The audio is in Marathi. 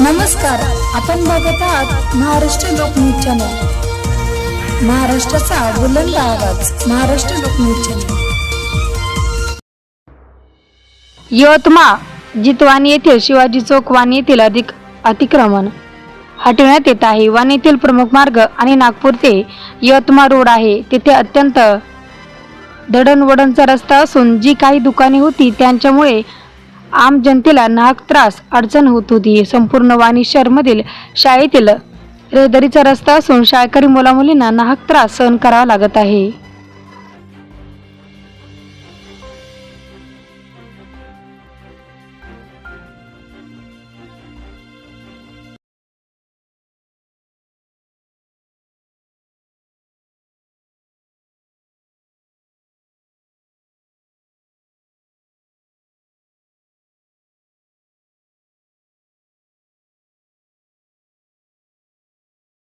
नमस्कार आपण बघत आहात महाराष्ट्र लोकन्यूज चॅनल. महाराष्ट्राचा बुलंद आवाज महाराष्ट्र लोकन्यूज चॅनल. यवतमाळ जितवानी येथील शिवाजी चौक वाणी येथील अधिक अतिक्रमण. हटविण्यात येत आहे. वाणी येथील प्रमुख मार्ग आणि नागपूर ते यवतमाळ रोड आहे. तेथे अत्यंत दडणवडणचा रस्ता असून जी काही दुकाने होती त्यांच्यामुळे आम जनतेला नाहक त्रास अडचण होत होती. संपूर्ण वाणी शहरमधील शाळेतील रहदारीचा रस्ता असून शाळकरी मुलामुलींना नाहक त्रास सहन करावा लागत आहे.